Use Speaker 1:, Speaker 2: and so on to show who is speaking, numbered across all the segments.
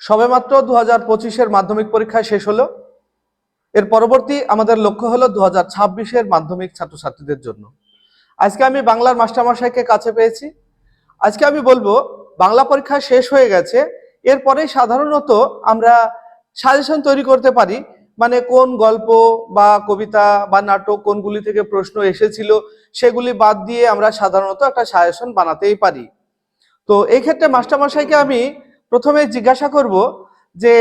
Speaker 1: সবেমাত্র দু হাজার পঁচিশের মাধ্যমিক পরীক্ষা শেষ হলো। এর পরবর্তী আমাদের লক্ষ্য হলো দু হাজার ছাব্বিশের মাধ্যমিক ছাত্রছাত্রীদের জন্য। আজকে আমি বাংলার মাস্টারমশাইকে কাছে পেয়েছি। আজকে আমি বলব, বাংলা পরীক্ষা শেষ হয়ে গেছে এরপরে সাধারণত আমরা সাজেশন তৈরি করতে পারি মানে কোন গল্প বা কবিতা বা নাটক কোনগুলি থেকে প্রশ্ন এসেছিল সেগুলি বাদ দিয়ে আমরা সাধারণত একটা সাজেশন বানাতেই পারি। তো এই ক্ষেত্রে মাস্টারমশাইকে আমি প্রথমে জিজ্ঞাসা করব যে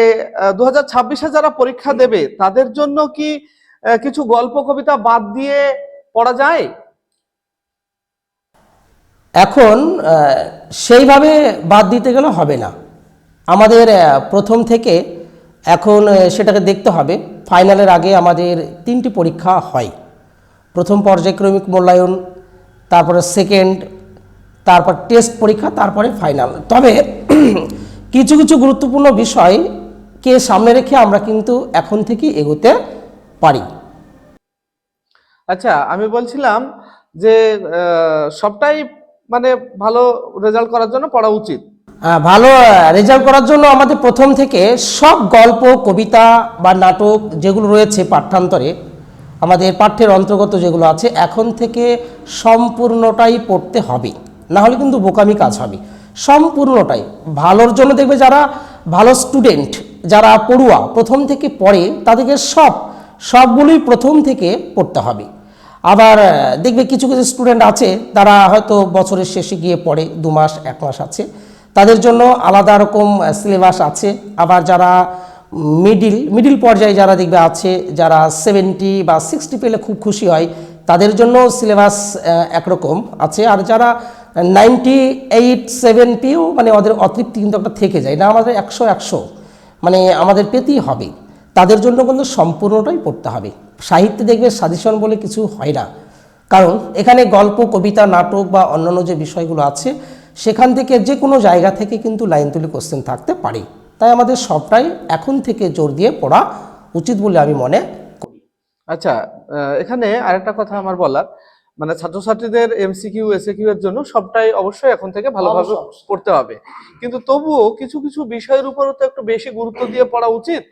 Speaker 1: দু হাজার যারা পরীক্ষা দেবে, তাদের জন্য কি কিছু গল্প, কবিতা বাদ দিয়ে পড়া যায়?
Speaker 2: এখন সেইভাবে বাদ দিতে গেলে হবে না। আমাদের প্রথম থেকে এখন সেটাকে দেখতে হবে। ফাইনালের আগে আমাদের তিনটি পরীক্ষা হয়। প্রথম পর্যায়ক্রমিক মূল্যায়ন, তারপরে সেকেন্ড, তারপর টেস্ট পরীক্ষা, তারপরে ফাইনাল। তবে কিছু কিছু গুরুত্বপূর্ণ বিষয়কে সামনে রেখে আমরা কিন্তু এখন থেকে এগোতে পারি।
Speaker 1: আচ্ছা আমি বলছিলাম যে সবটাই মানে ভালো রেজাল্ট করার জন্য পড়া উচিত।
Speaker 2: ভালো রেজাল্ট করার জন্য আমাদের প্রথম থেকে সব গল্প কবিতা বা নাটক যেগুলো রয়েছে পাঠ্যান্তরে আমাদের পাঠ্যের অন্তর্গত যেগুলো আছে এখন থেকে সম্পূর্ণটাই পড়তে হবে। না হলে কিন্তু বোকামি কাজ হবে। সম্পূর্ণটাই। ভালোর জন্য দেখবে যারা ভালো স্টুডেন্ট যারা পড়ুয়া, প্রথম থেকে পড়ে, তাদেরকে সব, সবগুলোই প্রথম থেকে পড়তে হবে। আবার দেখবে কিছু কিছু স্টুডেন্ট আছে, তারা হয়তো বছরের শেষে গিয়ে পড়ে, দু মাস, এক মাস আছে। তাদের জন্য আলাদা রকম সিলেবাস আছে। আবার যারা মিডিল মিডিল পর্যায়ে যারা দেখবে আছে, যারা সেভেন্টি বা সিক্সটি পেলে খুব খুশি হয়, তাদের জন্য সিলেবাস একরকম আছে। আর যারা নাইনটি এইট সেভেন পেয়েও মানে ওদের অতৃপ্তি কিন্তু একটা থেকে যায়। না আমাদের একশো একশো। মানে আমাদের পেতেই হবে। তাদের জন্য কিন্তু সম্পূর্ণটাই পড়তে হবে। সাহিত্যে দেখবে সাজেশন বলে কিছু হয় না। কারণ এখানে গল্প, কবিতা, নাটক বা অন্যান্য যে বিষয়গুলো আছে, সেখান থেকে যে কোনো জায়গা থেকে কিন্তু লাইন তুলি কোশ্চেন থাকতে পারে। তাই আমাদের সবটাই এখন থেকে জোর দিয়ে পড়া উচিত বলে আমি মনে করি।
Speaker 1: আচ্ছা এখানে আরেকটা কথা আমার বলার। মানে ছাত্রছাত্রীদের এমসিকিউ এসএকিউ এর জন্য সবটাই অবশ্যই এখন থেকে ভালোভাবে। পড়তে হবে। কিন্তু তবুও কিছু কিছু বিষয়ের উপরও তো একটু বেশি গুরুত্ব দিয়ে পড়া উচিত।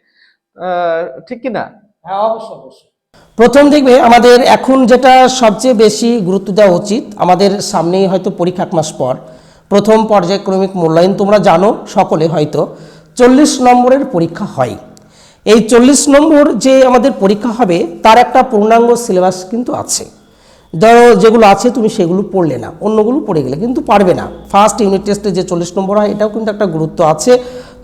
Speaker 1: ঠিক কি না
Speaker 2: হ্যাঁ অবশ্যই অবশ্যই। প্রথম দেখবে আমাদের এখন যেটা সবচেয়ে বেশি গুরুত্ব দেওয়া উচিত আমাদের সামনেই হয়তো পরীক্ষা এক মাস পর প্রথম পর্যায়ক্রমিক মূল্যায়ন তোমরা জানো সকলে হয়তো চল্লিশ নম্বরের পরীক্ষা হয়। এই চল্লিশ নম্বর যে আমাদের পরীক্ষা হবে তার একটা পূর্ণাঙ্গ সিলেবাস কিন্তু আছে। ধরো যেগুলো আছে তুমি সেগুলো পড়লে না, অন্যগুলো পড়ে গেলে কিন্তু পারবে না। ফার্স্ট ইউনিট টেস্টে যে চল্লিশ নম্বর হয়, এটাও কিন্তু একটা গুরুত্ব আছে।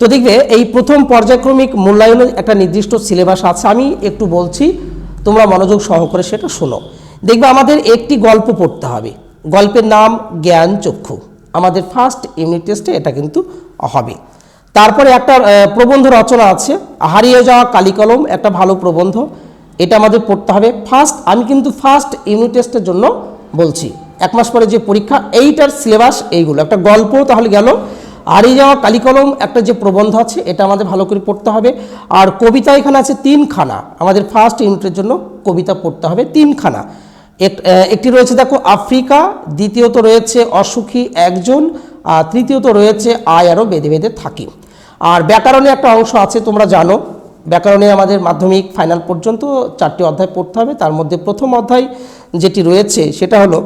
Speaker 2: তো দেখবে এই প্রথম পর্যায়ক্রমিক মূল্যায়নের একটা নির্দিষ্ট সিলেবাস আছে, আমি একটু বলছি, তোমরা মনোযোগ সহকারে সেটা শোনো। দেখবে আমাদের একটি গল্প পড়তে হবে। গল্পের নাম জ্ঞান চক্ষু। আমাদের ফার্স্ট ইউনিট টেস্টে এটা কিন্তু হবে। তারপরে একটা প্রবন্ধ রচনা আছে, হারিয়ে যাওয়া কালিকলম, একটা ভালো প্রবন্ধ। এটা আমাদের পড়তে হবে ফার্স্ট আমি কিন্তু ফার্স্ট ইউনিট টেস্টের জন্য বলছি। এক মাস পরে যে পরীক্ষা, এইটার সিলেবাস এইগুলো। একটা গল্প তাহলে গেল। হারিয়ে যাওয়া কালিকলম, একটা যে প্রবন্ধ আছে, এটা আমাদের ভালো করে পড়তে হবে। আর কবিতা এখানে আছে তিনখানা। আমাদের ফার্স্ট ইউনিটের জন্য কবিতা পড়তে হবে তিনখানা। এক- একটি রয়েছে দেখো, আফ্রিকা, দ্বিতীয়ত রয়েছে অসুখী একজন, আর তৃতীয়ত রয়েছে আয় আরও বেঁধে বেঁধে থাকি। আর ব্যাকরণে একটা অংশ আছে, তোমরা জানো। ব্যাকরণে আমাদের মাধ্যমিক ফাইনাল পর্যন্ত চারটি অধ্যায় পড়তে হবে। তার মধ্যে প্রথম অধ্যায় যেটি রয়েছে সেটা হলো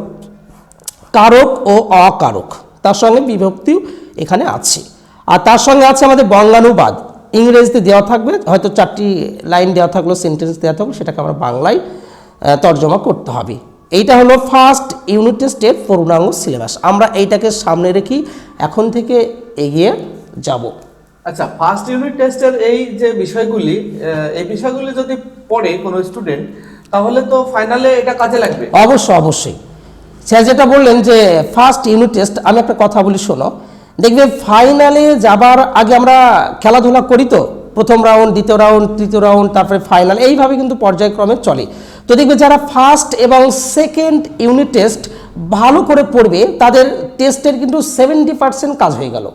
Speaker 2: কারক ও অকারক। তার সঙ্গে বিভক্তিও এখানে আছে। আর তার সঙ্গে আছে আমাদের বঙ্গানুবাদ। ইংরেজিতে দেওয়া থাকবে, হয়তো চারটি লাইন দেওয়া থাকল সেন্টেন্স দেওয়া থাকল, সেটাকে আমরা বাংলায় তর্জমা করতে হবে। এইটা হলো ফার্স্ট ইউনিট টেস্টের পূর্ণাঙ্গ সিলেবাস আমরা এইটাকে সামনে রেখেই এখন থেকে এগিয়ে যাব।
Speaker 1: আচ্ছা ফার্স্ট ইউনিট টেস্টের এই যে বিষয়গুলি এই বিষয়গুলি যদি পড়ে কোনো স্টুডেন্ট তাহলে তো ফাইনালে এটা কাজে লাগবে।
Speaker 2: অবশ্যই অবশ্যই। স্যার যেটা বললেন যে ফার্স্ট ইউনিট টেস্ট আমি একটা কথা বলি, শোনো। দেখবে ফাইনালে যাবার আগে আমরা খেলাধুলা করি তো, প্রথম রাউন্ড দ্বিতীয় রাউন্ড তৃতীয় রাউন্ড তারপরে ফাইনাল এইভাবে কিন্তু পর্যায়ক্রমে চলে। তো দেখবে যারা ফার্স্ট এবং সেকেন্ড ইউনিট টেস্ট ভালো করে পড়বে, তাদের টেস্টের কিন্তু সেভেন্টি পার্সেন্ট কাজ হয়ে গেল।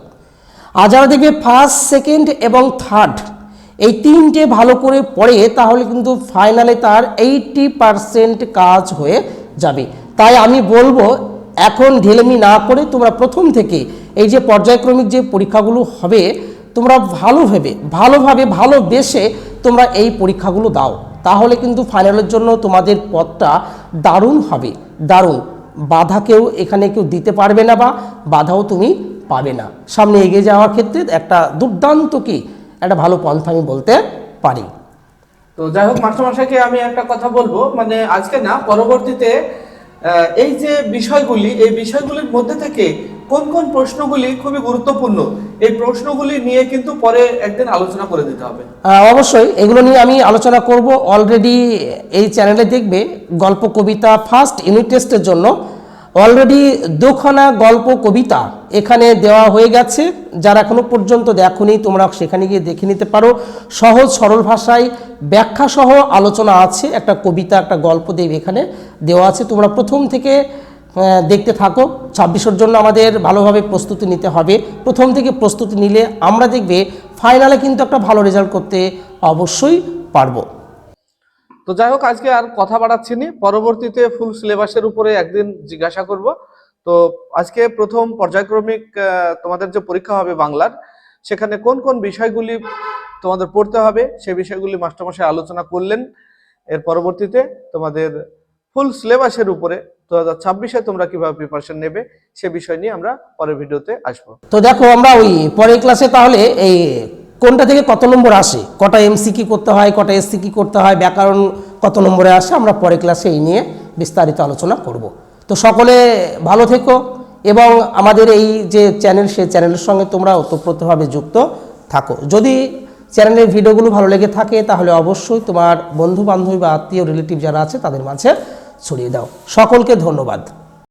Speaker 2: আর দেখবে ফার্স্ট সেকেন্ড এবং থার্ড এই তিনটে ভালো করে পড়ে তাহলে কিন্তু ফাইনালে তার এইটটি পারসেন্ট কাজ হয়ে যাবে। তাই আমি বলব, এখন ঢেলেমি না করে তোমরা প্রথম থেকে এই যে পর্যায়ক্রমিক যে পরীক্ষাগুলো হবে, তোমরা ভালো ভেবে, ভালোভাবে ভালোবেসে তোমরা এই পরীক্ষাগুলো দাও। তাহলে কিন্তু ফাইনালের জন্য তোমাদের পথটা দারুণ হবে, দারুণ। বাধা কেউ এখানে কেউ দিতে পারবে না বা বাধাও তুমি পাবে না। সামনে এগিয়ে যাওয়ার ক্ষেত্রে একটা দুর্দান্ত কি? একটা ভালো পন্থা আমি বলতে পারি।
Speaker 1: তো যাই হোক মাস্টারমশাইকে আমি একটা কথা বলব। মানে আজকে না পরবর্তীতে এই যে বিষয়গুলি এই বিষয়গুলির মধ্যে থেকে কোন কোন প্রশ্নগুলি খুবই গুরুত্বপূর্ণ এই প্রশ্নগুলি নিয়ে কিন্তু পরে একদিন আলোচনা করে দিতে হবে।
Speaker 2: অবশ্যই। এগুলো নিয়ে আমি আলোচনা করব। অলরেডি এই চ্যানেলে দেখবে গল্প কবিতা ফার্স্ট ইউনিট টেস্টের জন্য অলরেডি দুখানা গল্প, কবিতা এখানে দেওয়া হয়ে গেছে। যারা এখনও পর্যন্ত দেখোনি, তোমরা সেখানে গিয়ে দেখে নিতে পারো। সহজ, সরল ভাষায় ব্যাখ্যা সহ আলোচনা আছে। একটা কবিতা, একটা গল্প দেব এখানে দেওয়া আছে। তোমরা প্রথম থেকে দেখতে থাকো। ছাব্বিশের জন্য আমাদের ভালোভাবে প্রস্তুতি নিতে হবে। প্রথম থেকে প্রস্তুতি নিলে আমরা দেখবে ফাইনালে কিন্তু একটা ভালো রেজাল্ট করতে অবশ্যই পারব।
Speaker 1: তো যাই হোক, আজকে আর কথা বাড়াচ্ছি নি। পরবর্তীতে ফুল সিলেবাসের উপরে একদিন জিজ্ঞাসা করব। তো আজকে প্রথম পর্যায়ক্রমিক তোমাদের যে পরীক্ষা হবে বাংলার, সেখানে কোন কোন বিষয়গুলি তোমাদের পড়তে হবে সেই বিষয়গুলি মাস্টারমশাই আলোচনা করলেন। এর পরবর্তীতে তোমাদের ফুল সিলেবাসের উপরে দু হাজার ছাব্বিশে তোমরা কীভাবে প্রিপারেশন নেবে, সে বিষয় নিয়ে আমরা পরের ভিডিওতে আসব।
Speaker 2: তো দেখো, আমরা ওই পরের ক্লাসে তাহলে এই কোনটা থেকে কত নম্বর আসে? কটা এমসি কি করতে হয়, কটা এসসি কি করতে হয়, ব্যাকরণ কত নম্বরে আসে, আমরা পরের ক্লাসে এই নিয়ে বিস্তারিত আলোচনা করব। তো সকলে ভালো থেকো এবং আমাদের এই যে চ্যানেল, সেই চ্যানেলের সঙ্গে তোমরা ওতপ্রোতভাবে যুক্ত থাকো। যদি চ্যানেলের ভিডিওগুলো ভালো লেগে থাকে, তাহলে অবশ্যই তোমার বন্ধু বান্ধবী বা আত্মীয়, রিলেটিভ যারা আছে, তাদের মাঝে ছড়িয়ে দাও। সকলকে ধন্যবাদ।